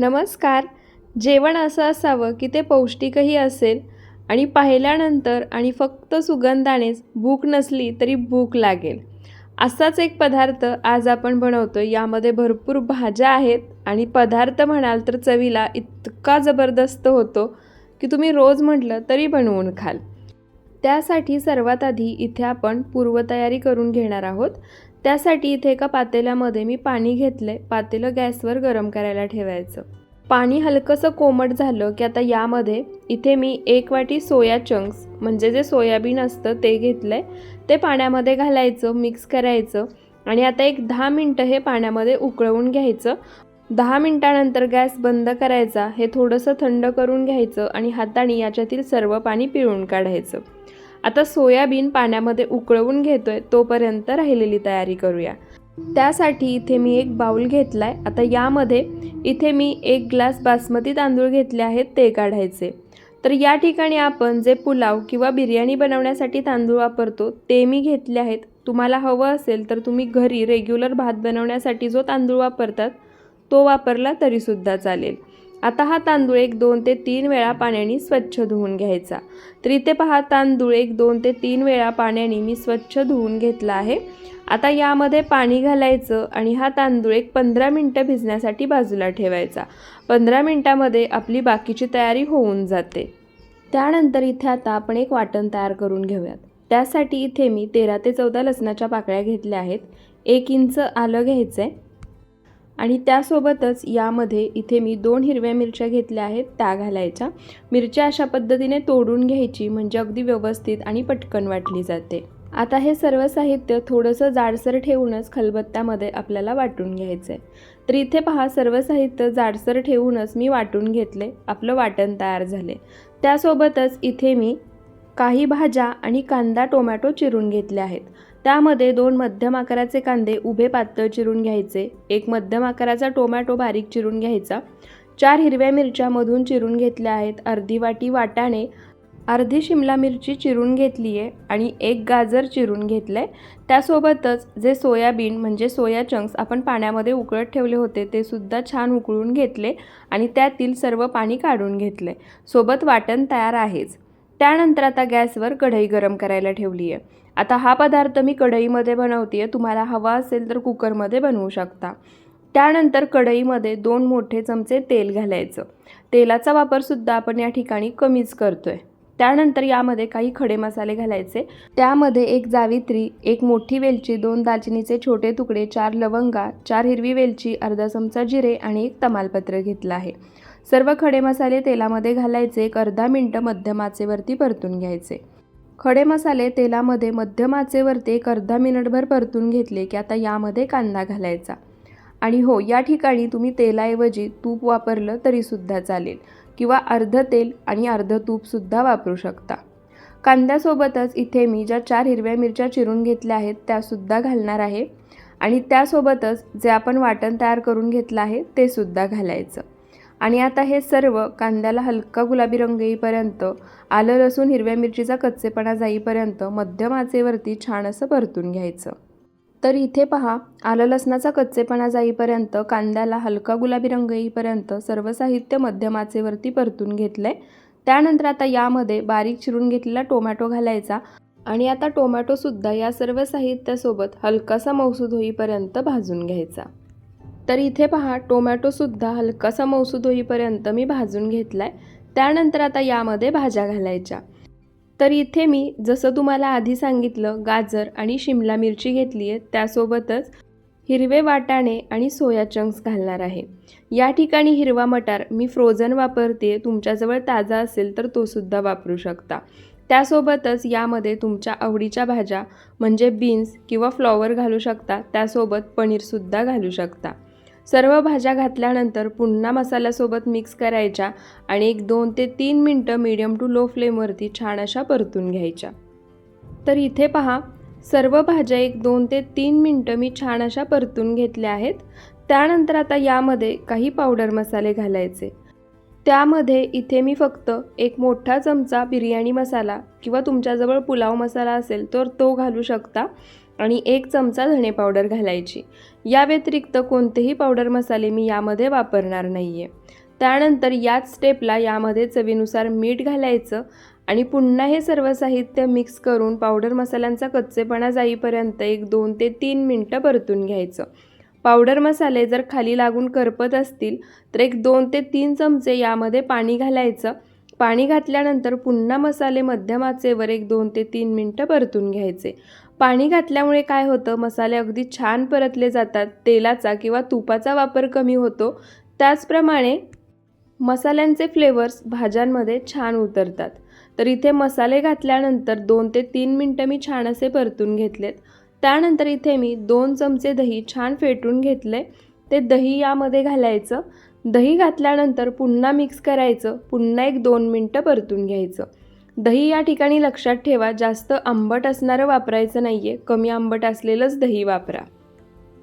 नमस्कार. जेवण असं असावं की ते पौष्टिकही असेल आणि पाहिल्यानंतर आणि फक्त सुगंधानेच भूक नसली तरी भूक लागेल. असाच एक पदार्थ आज आपण बनवतो यामध्ये भरपूर भाज्या आहेत आणि पदार्थ म्हणाल तर चवीला इतका जबरदस्त होतो की तुम्ही रोज म्हटलं तरी बनवून खाल. त्यासाठी सर्वात आधी इथे आपण पूर्वतयारी करून घेणार आहोत. त्यासाठी इथे एका पातेल्यामध्ये मी पाणी घेतलंय. पातेलं गॅसवर गरम करायला ठेवायचं. पाणी हलकंसं कोमट झालं की आता यामध्ये इथे मी एक वाटी सोया चंक्स म्हणजे जे सोयाबीन असतं ते घेतलं आहे ते पाण्यामध्ये घालायचं मिक्स करायचं आणि आता एक दहा मिनटं हे पाण्यामध्ये उकळवून घ्यायचं. दहा मिनटानंतर गॅस बंद करायचा हे थोडंसं थंड करून घ्यायचं आणि हाताने याच्यातील सर्व पाणी पिळून काढायचं. आता सोयाबीन पाण्यामध्ये उकळवून घेतोय तोपर्यंत राहिलेली तयारी करूया. त्यासाठी इथे मी एक बाऊल घेतला आहे आता यामध्ये इथे मी एक ग्लास बासमती तांदूळ घेतले आहेत ते काढायचे. तर या ठिकाणी आपण जे पुलाव किंवा बिर्याणी बनवण्यासाठी तांदूळ वापरतो ते मी घेतले आहेत. तुम्हाला हवं असेल तर तुम्ही घरी रेग्युलर भात बनवण्यासाठी जो तांदूळ वापरतात तो वापरला तरीसुद्धा चालेल. आता हा तांदूळ एक दोन ते तीन वेळा पाण्याने स्वच्छ धुवून घ्यायचा. तर इथे पहा तांदूळ एक दोन ते तीन वेळा पाण्याने मी स्वच्छ धुवून घेतला आहे. आता यामध्ये पाणी घालायचं आणि हा तांदूळ एक पंधरा मिनटं भिजण्यासाठी बाजूला ठेवायचा. पंधरा मिनटामध्ये आपली बाकीची तयारी होऊन जाते. त्यानंतर इथे आता आपण एक वाटण तयार करून घेऊयात. त्यासाठी इथे मी तेरा ते चौदा लसणाच्या पाकळ्या घेतल्या आहेत. एक इंच आलं घ्यायचं आहे आणि त्यासोबतच यामध्ये इथे मी दोन हिरव्या मिरच्या घेतल्या आहेत त्या घालायच्या. मिरच्या अशा पद्धतीने तोडून घ्यायची म्हणजे अगदी व्यवस्थित आणि पटकन वाटली जाते. आता हे सर्व साहित्य थोडंसं जाडसर ठेवूनच खलबत्त्यामध्ये आपल्याला वाटून घ्यायचं आहे तर इथे पहा सर्व साहित्य जाडसर ठेवूनच मी वाटून घेतले आपलं वाटण तयार झाले. त्यासोबतच इथे मी काही भाज्या आणि कांदा टोमॅटो चिरून घेतले आहेत. त्यामध्ये दोन मध्यम आकाराचे कांदे उभे पातळ चिरून घ्यायचे एक मध्यम आकाराचा टोमॅटो बारीक चिरून घ्यायचा चार हिरव्या मिरच्या मधून चिरून घेतल्या आहेत अर्धी वाटी वाटाणे अर्धी शिमला मिरची चिरून घेतली आहे आणि एक गाजर चिरून घेतलं आहे त्यासोबतच जे सोयाबीन म्हणजे सोया चंक्स आपण पाण्यामध्ये उकळत ठेवले होते ते सुद्धा छान उकळून घेतले आणि त्यातील सर्व पाणी काढून घेतले सोबत वाटण तयार आहेच. त्यानंतर आता गॅसवर कढई गरम करायला ठेवली आहे. आता हा पदार्थ मी कढईमध्ये बनवते आहे तुम्हाला हवा असेल तर कुकरमध्ये बनवू शकता. त्यानंतर कढईमध्ये दोन मोठे चमचे तेल घालायचं. तेलाचा वापरसुद्धा आपण या ठिकाणी कमीच करतो आहे त्यानंतर यामध्ये काही खडे मसाले घालायचे. त्यामध्ये एक जावित्री एक मोठी वेलची दोन दालचिनीचे छोटे तुकडे चार लवंगा चार हिरवी वेलची अर्धा चमचा जिरे आणि एक तमालपत्र घेतलं आहे. सर्व खडे मसाले तेलामध्ये घालायचे एक अर्धा मिनटं मध्यम आचेवरती परतून घ्यायचे. खडे मसाले तेलामध्ये मध्यम आचेवरती एक अर्धा मिनिटभर परतून घेतले की आता यामध्ये कांदा घालायचा. आणि हो या ठिकाणी तुम्ही तेलाऐवजी तूप वापरलं तरीसुद्धा चालेल किंवा अर्ध तेल आणि अर्ध तूपसुद्धा वापरू शकता. कांद्यासोबतच इथे मी ज्या चार हिरव्या मिरच्या चिरून घेतल्या आहेत त्यासुद्धा घालणार आहे. आणि त्यासोबतच जे आपण वाटण तयार करून घेतलं आहे ते सुद्धा घालायचं. आणि आता हे सर्व कांद्याला हलका गुलाबी रंग येईपर्यंत आलं लसूण हिरव्या मिरचीचा कच्चेपणा जाईपर्यंत मध्यम आचेवरती छान असं परतून घ्यायचं. तर इथे पहा आलं लसणाचा कच्चेपणा जाईपर्यंत कांद्याला हलका गुलाबी रंग येईपर्यंत सर्व साहित्य मध्यम आचेवरती परतून घेतलं आहे त्यानंतर आता यामध्ये बारीक चिरून घेतलेला टोमॅटो घालायचा आणि आता टोमॅटोसुद्धा या सर्व साहित्यासोबत हलकासा मौसूद होईपर्यंत भाजून घ्यायचा. तर इथे पहा टोमॅटोसुद्धा हलकासा मौसूद होईपर्यंत मी भाजून घेतला आहे त्यानंतर आता यामध्ये भाज्या घालायच्या. तर इथे मी जसं तुम्हाला आधी सांगितलं गाजर आणि शिमला मिरची घेतली आहे त्यासोबतच हिरवे वाटाणे आणि सोया चंक्स घालणार आहे. या ठिकाणी हिरवा मटार मी फ्रोझन वापरते तुमच्याजवळ ताजा असेल तर तोसुद्धा वापरू शकता. त्यासोबतच यामध्ये तुमच्या आवडीच्या भाज्या म्हणजे बीन्स किंवा फ्लॉवर घालू शकता त्यासोबत पनीरसुद्धा घालू शकता. सर्व भाज्या घातल्यानंतर पुन्हा मसाल्यासोबत मिक्स करायच्या आणि एक दोन ते तीन मिनटं मीडियम टू लो फ्लेमवरती छान अशा परतून घ्यायच्या. तर इथे पहा सर्व भाज्या एक दोन ते तीन मिनटं मी छान अशा परतून घेतल्या आहेत. त्यानंतर आता यामध्ये काही पावडर मसाले घालायचे. त्यामध्ये इथे मी फक्त एक मोठा चमचा बिर्याणी मसाला किंवा तुमच्याजवळ पुलाव मसाला असेल तर तो घालू शकता. आणि एक चमचा धणे पावडर घालायची. या व्यतिरिक्त कोणतेही पावडर मसाले मी यामध्ये वापरणार नाही आहे त्यानंतर याच स्टेपला यामध्ये चवीनुसार मीठ घालायचं आणि पुन्हा हे सर्व साहित्य मिक्स करून पावडर मसाल्यांचा कच्चेपणा जाईपर्यंत एक दोन ते तीन मिनटं परतून घ्यायचं. पावडर मसाले जर खाली लागून करपत असतील तर एक दोन ते तीन चमचे यामध्ये पाणी घालायचं. पाणी घातल्यानंतर पुन्हा मसाले मध्यम आचेवर एक दोन ते तीन मिनटं परतून घ्यायचे. पाणी घातल्यामुळे काय होतं? मसाले अगदी छान परतले जातात. तेलाचा किंवा तुपाचा वापर कमी होतो. त्याचप्रमाणे मसाल्यांचे फ्लेवर्स भाज्यांमध्ये छान उतरतात. तर इथे मसाले घातल्यानंतर दोन ते तीन मिनटं मी छान असे परतून घेतलेत. त्यानंतर इथे मी दोन चमचे दही छान फेटून घेतले. ते दही यामध्ये घालायचं. दही घातल्यानंतर पुन्हा मिक्स करायचं. पुन्हा एक दोन मिनटं परतून घ्यायचं. दही या ठिकाणी लक्षात ठेवा जास्त आंबट असणारं वापरायचं नाही आहे कमी आंबट असलेलंच दही वापरा.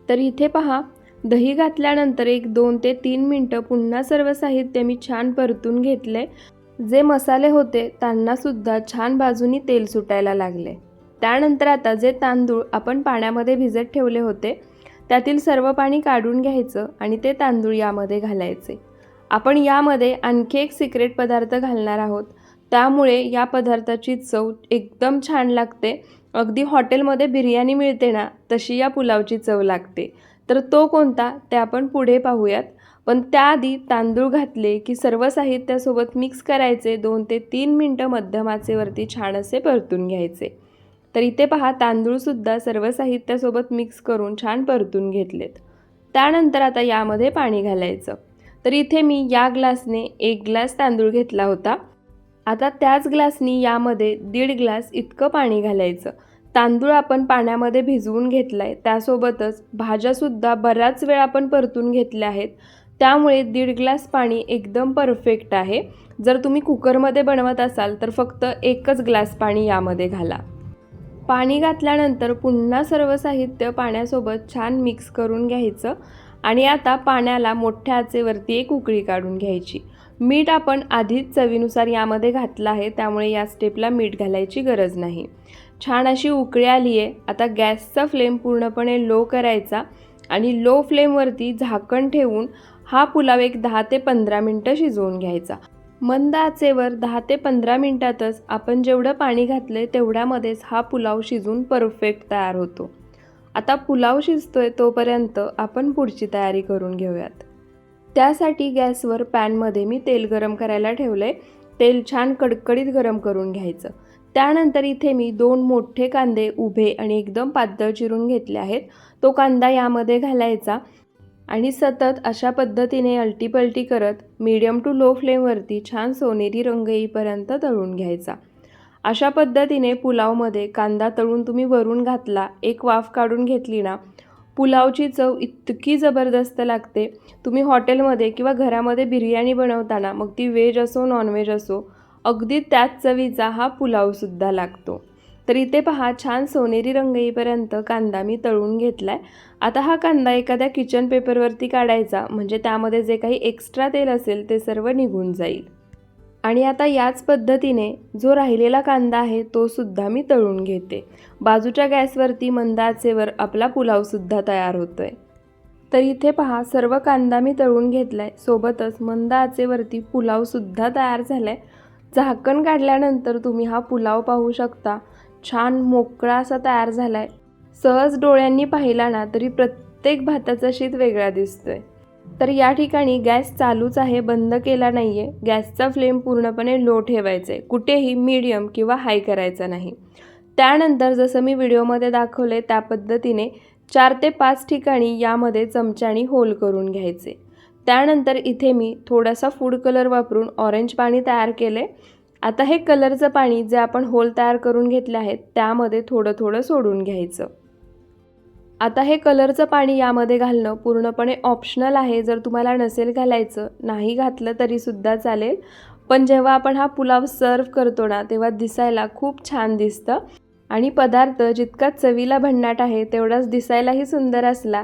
तर इथे पहा दही घातल्यानंतर एक दोन ते तीन मिनटं पुन्हा सर्व साहित्य मी छान परतून घेतले जे मसाले होते त्यांनासुद्धा छान बाजूनी तेल सुटायला लागले. त्यानंतर आता जे तांदूळ आपण पाण्यामध्ये भिजत ठेवले होते त्यातील सर्व पाणी काढून घ्यायचं आणि ते तांदूळ यामध्ये घालायचे. आपण यामध्ये आणखी एक सिक्रेट पदार्थ घालणार आहोत. त्यामुळे या पदार्थाची चव एकदम छान लागते. अगदी हॉटेलमध्ये बिर्याणी मिळते ना तशी या पुलावची चव लागते. तर तो कोणता ते आपण पुढे पाहूयात. पण त्याआधी तांदूळ घातले की सर्व साहित्यासोबत मिक्स करायचे दोन ते तीन मिनटं मध्यमाचेवरती छान असे परतून घ्यायचे. तर इथे पहा तांदूळसुद्धा सर्व साहित्यासोबत मिक्स करून छान परतून घेतलेत. त्यानंतर आता यामध्ये पाणी घालायचं. तर इथे मी या ग्लासने एक ग्लास तांदूळ घेतला होता. आता त्याच ग्लासनी यामध्ये दीड ग्लास इतकं पाणी घालायचं. तांदूळ आपण पाण्यामध्ये भिजवून घेतला आहे त्यासोबतच भाज्यासुद्धा बऱ्याच वेळ आपण परतून घेतल्या आहेत. त्यामुळे दीड ग्लास पाणी एकदम परफेक्ट आहे. जर तुम्ही कुकरमध्ये बनवत असाल तर फक्त एकच ग्लास पाणी यामध्ये घाला. पाणी घातल्यानंतर पुन्हा सर्व साहित्य पाण्यासोबत छान मिक्स करून घ्यायचं आणि आता पाण्याला मोठ्या आचेवरती एक उकळी काढून घ्यायची. मीठ आपण आधीच चवीनुसार यामध्ये घातलं आहे त्यामुळे या स्टेपला मीठ घालायची गरज नाही. छान अशी उकळी आली आहे. आता गॅसचा फ्लेम पूर्णपणे लो करायचा आणि लो फ्लेमवरती झाकण ठेवून हा पुलाव एक दहा ते पंधरा मिनटं शिजवून घ्यायचा. मंद आचेवर दहा ते पंधरा मिनटातच आपण जेवढं पाणी घातलं तेवढ्यामध्येच हा पुलाव शिजून परफेक्ट तयार होतो. आता पुलाव शिजतोय तोपर्यंत आपण पुढची तयारी करून घेऊयात. त्यासाठी गॅसवर पॅनमध्ये मी तेल गरम करायला ठेवलं आहे तेल छान कडकडीत गरम करून घ्यायचं. त्यानंतर इथे मी दोन मोठे कांदे उभे आणि एकदम पातळ चिरून घेतले आहेत. तो कांदा यामध्ये घालायचा आणि सतत अशा पद्धतीने अल्टीपल्टी करत मीडियम टू लो फ्लेमवरती छान सोनेरी रंग येईपर्यंत तळून घ्यायचा. अशा पद्धतीने पुलावमध्ये कांदा तळून तुम्ही वरून घातला एक वाफ काढून घेतली ना पुलावची चव इतकी जबरदस्त लागते. तुम्ही हॉटेलमध्ये किंवा घरामध्ये बिर्याणी बनवताना मग ती व्हेज असो नॉनव्हेज असो अगदी त्याच चवीचा हा पुलावसुद्धा लागतो. तर इथे पहा छान सोनेरी रंग येईपर्यंत कांदा मी तळून घेतला आहे आता हा कांदा एखाद्या किचन पेपरवरती काढायचा म्हणजे त्यामध्ये जे काही एक्स्ट्रा तेल असेल ते सर्व निघून जाईल. आणि आता याच पद्धतीने जो राहिलेला कांदा आहे तो सुद्धा मी तळून घेते. बाजूच्या गॅसवरती मंद आचेवर आपला पुलावसुद्धा तयार होतो आहे तर इथे पहा सर्व कांदा मी तळून घेतला आहे सोबतच मंद आचेवरती पुलावसुद्धा तयार झाला आहे झाकण काढल्यानंतर तुम्ही हा पुलाव पाहू शकता. छान मोकळा असा तयार झाला आहे सहज डोळ्यांनी पाहिला ना तरी प्रत्येक भाताचा शीत वेगळा दिसतोय. तर या ठिकाणी गॅस चालूच आहे बंद केला नाही आहे गॅसचा फ्लेम पूर्णपणे लो ठेवायचा. आहे कुठेही मीडियम किंवा हाय करायचा नाही. त्यानंतर जसं मी व्हिडिओमध्ये दाखवले त्या पद्धतीने चार ते पाच ठिकाणी यामध्ये चमच्यानी होल करून घ्यायचे. त्यानंतर इथे मी थोडासा फूड कलर वापरून ऑरेंज पाणी तयार केले आता हे कलरचं पाणी जे आपण होल तयार करून घेतले आहेत त्यामध्ये थोडं थोडं सोडून घ्यायचं. आता हे कलरचं पाणी यामध्ये घालणं पूर्णपणे ऑप्शनल आहे. जर तुम्हाला नसेल घालायचं नाही घातलं तरीसुद्धा चालेल. पण जेव्हा आपण हा पुलाव सर्व करतो ना तेव्हा दिसायला खूप छान दिसतं. आणि पदार्थ जितका चवीला भन्नाट आहे तेवढाच दिसायलाही सुंदर असला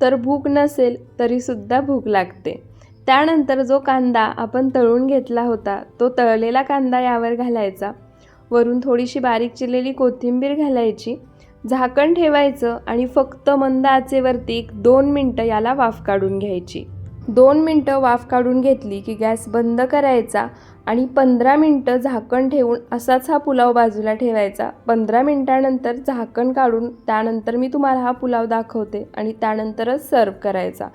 तर भूक नसेल तरीसुद्धा भूक लागते. त्यानंतर जो कांदा आपण तळून घेतला होता तो तळलेला कांदा यावर घालायचा. वरून थोडीशी बारीक चिरलेली कोथिंबीर घालायची. झाकण ठेवायचं आणि फक्त मंद आचेवरती एक दोन मिनटं याला वाफ काढून घ्यायची. दोन मिनटं वाफ काढून घेतली की गॅस बंद करायचा आणि पंधरा मिनटं झाकण ठेवून असाच हा पुलाव बाजूला ठेवायचा. पंधरा मिनटानंतर झाकण काढून त्यानंतर मी तुम्हाला हा पुलाव दाखवते आणि त्यानंतरच सर्व करायचा.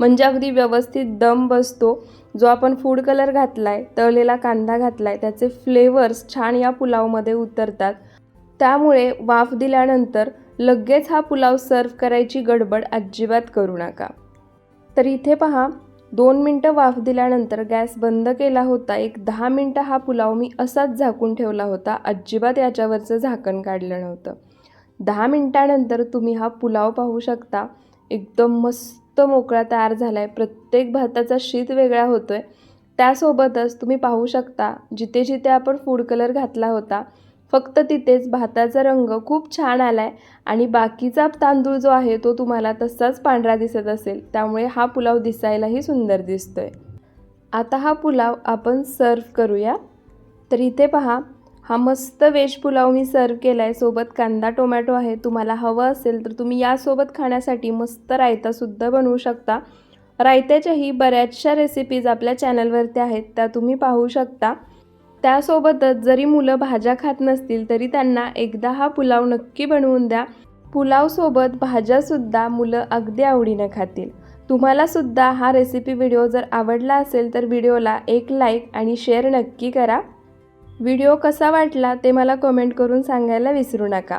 म्हणजे अगदी व्यवस्थित दम बसतो. जो आपण फूड कलर घातला आहे तळलेला कांदा घातला आहे त्याचे फ्लेवर्स छान या पुलावमध्ये उतरतात. त्यामुळे वाफ दिल्यानंतर लगेच हा पुलाव सर्व करायची गडबड अजिबात करू नका. तर इथे पहा दोन मिनटं वाफ दिल्यानंतर गॅस बंद केला होता एक दहा मिनटं हा पुलाव मी असाच झाकून ठेवला होता अजिबात याच्यावरचं झाकण काढलं नव्हतं. दहा मिनटानंतर तुम्ही हा पुलाव पाहू शकता एकदम मस्त मोकळा तयार झाला आहे प्रत्येक भाताचा शीत वेगळा होतो आहे त्यासोबतच तुम्ही पाहू शकता जिथे जिथे आपण फूड कलर घातला होता फक्त तिथेच भाताचा रंग खूप छान आला आहे आणि बाकीचा तांदूळ जो आहे तो तुम्हाला तसाच पांढरा दिसत असेल त्यामुळे हा पुलाव दिसायलाही सुंदर दिसतोय. आता हा पुलाव आपण सर्व करूया. तर इथे पहा हा मस्त वेज पुलाव मी सर्व केला आहे सोबत कांदा टोमॅटो आहे. तुम्हाला हवं असेल तर तुम्ही यासोबत खाण्यासाठी मस्त रायतासुद्धा बनवू शकता. रायत्याच्याही बऱ्याचशा रेसिपीज आपल्या चॅनलवरती आहेत त्या तुम्ही पाहू शकता. त्यासोबतच जरी मुलं भाज्या खात नसतील तरी त्यांना एकदा हा पुलाव नक्की बनवून द्या. पुलावसोबत भाज्यासुद्धा मुलं अगदी आवडीनं खातील. तुम्हालासुद्धा हा रेसिपी व्हिडिओ जर आवडला असेल तर व्हिडिओला एक लाईक आणि शेअर नक्की करा. व्हिडिओ कसा वाटला ते मला कमेंट करून सांगायला विसरू नका.